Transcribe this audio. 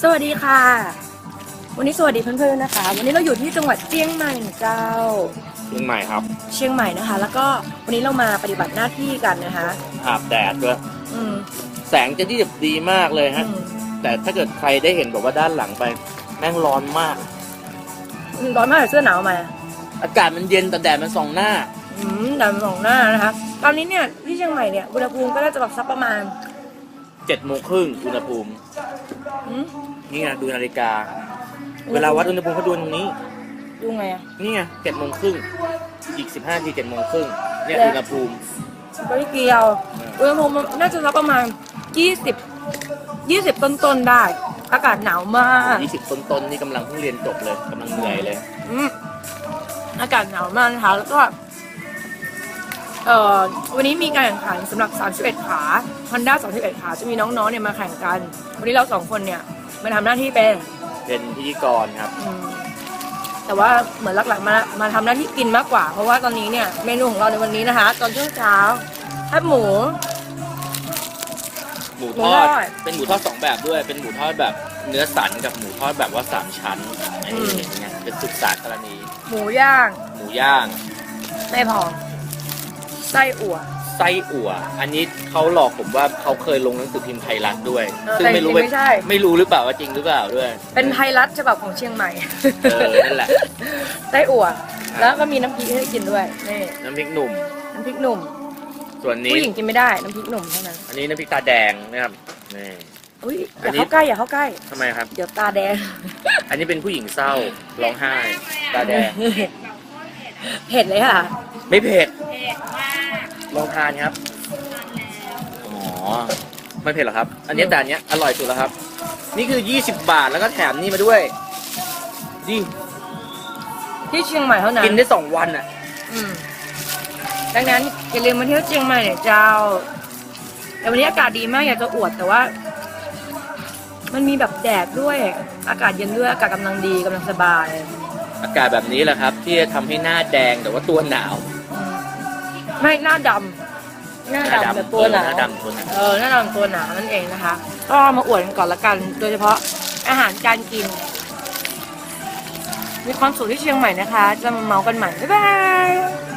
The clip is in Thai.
สวัสดีค่ะ วันนี้สวัสดีเพื่อนๆนะคะ วันนี้เราอยู่ที่จังหวัดเชียงใหม่เจ้า เชียงใหม่ครับเชียงใหม่นะคะ แล้วก็วันนี้เรามาปฏิบัติหน้าที่กันนะคะอาบแดดด้วยอืมแสงจะที่แบบดีมากเลยอืฮะมแต่ถ้าเกิดใครได้เห็นแบบว่าด้านหลังไป แม่งร้อนมากร้อนมากเลยเสื้อหนาวมาอากาศมันเย็นแต่แดดมันส่องหน้า อืมดำสองหน้านะคะ ตอนนี้เนี่ยที่เชียงใหม่เนี่ยอุณหภูมิก็น่าจะแบบสักประมาณ เจ็ดโมงครึ่งอุณหภูมิ อืมนี่ไงดูนาฬิกา เวลาวัดอุณหภูมิเขาดูตรงนี้ ดูไงอะนี่ไงเจ็ดโมงครึ่งอีกสิบห้าทีเจ็ดโมงครึ่งเนี่ยแล้ว อุณหภูมิก็ไม่เกี่ยวอุณหภูมิน่าจะสักประมาณยี่สิบยี่สิบต้นๆได้ อากาศหนาวมากยี่สิบต้นๆนี่กำลังเพิ่งเรียนจบเลยกำลังเหนื่อยเลย อืมอากาศหนาวมากนะคะแล้วก็เอ่อ วันนี้มีการแข่งขันสำหรับ 31 ขา Honda 31 ขา จะมีน้องๆ เนี่ยมาแข่งกัน วันนี้เราสองคนเนี่ยมาทำหน้าที่เป็นเป็นพิธีกรครับ อืมแต่ว่าเหมือนหลักๆ มามาทำหน้าที่กินมากกว่า เพราะว่าตอนนี้เนี่ยเมนูของเราในวันนี้นะคะ ตอนช่วงเช้าแคบหมู หมูหมูททออดดเป็นหมูทอดสองแบบด้วย เป็นหมูทอดแบบเนื้อสันกับหมูทอดแบบว่าสามชั้นไอ้อืมนี่ยเป็นศึกษากรณีหมูย่าง หมูย่าง ไม่พอ ไส้อั่ว ไส้อั่ว อันนี้เขาหลอกผมว่าเขาเคยลงหนังสือพิมพ์ไทยรัฐด้วย เออซึ่งไม่รู้แต่จริงๆไม่ใช่ ไม่รู้หรือเปล่าว่าจริงหรือเปล่าด้วยเป็นไทยรัฐฉบับของเชียงใหม่ เออนั่นแหละ ไส้อั่ว แล้วก็มีน้ำพริกให้กินด้วยนี่น้ำพริกหนุ่ม น้ำพริกหนุ่มส่วนนี้ ผู้หญิงกินไม่ได้น้ำพริกหนุ่มเท่านั้นอันนี้น้ำพริกตาแดงนะครับนี่ อุ้ยออัย่านนี้ เข้าใกล้อย่าเข้าใกล้ ทำไมครับ เดี๋ยวตาแดง อันนี้เป็นผู้หญิงเศร้าร้องไห้ ตาแดง เผ็ดเลยค่ะ ไม่เผ็ด ลองทานครับ อ๋อ ไม่เผ็ดหรอครับ อันนี้แต่อันเนี้ยอร่อยสุดแล้วครับ นี่คือ 20 บาทแล้วก็แถมนี่มาด้วยนี่ที่เชียงใหม่เท่านั้นกินได้สองวันอะอืมดังนั้นอย่าลืมมาเที่ยวเชียงใหม่เนี่ยเจ้า แต่วันนี้อากาศดีมากอยากจะอวดแต่ว่า มันมีแบบแดดด้วย อากาศเย็นด้วยอากาศกำลังดีกำลังสบาย อากาศแบบนี้แหละครับ ที่จะทำให้หน้าแดงแต่ว่าตัวหนาวอืม ไม่หน้าดำหน้าดำแบบตัวหนาหน้าวดำตัวหนาวเออหน้าดำตัวหนานั่นเองนะคะ ก็มาอวดกันก่อนละกัน โดยเฉพาะอาหารการกิน มีความสุขที่เชียงใหม่นะคะ จะมาเมากันใหม่บ๊ายบาย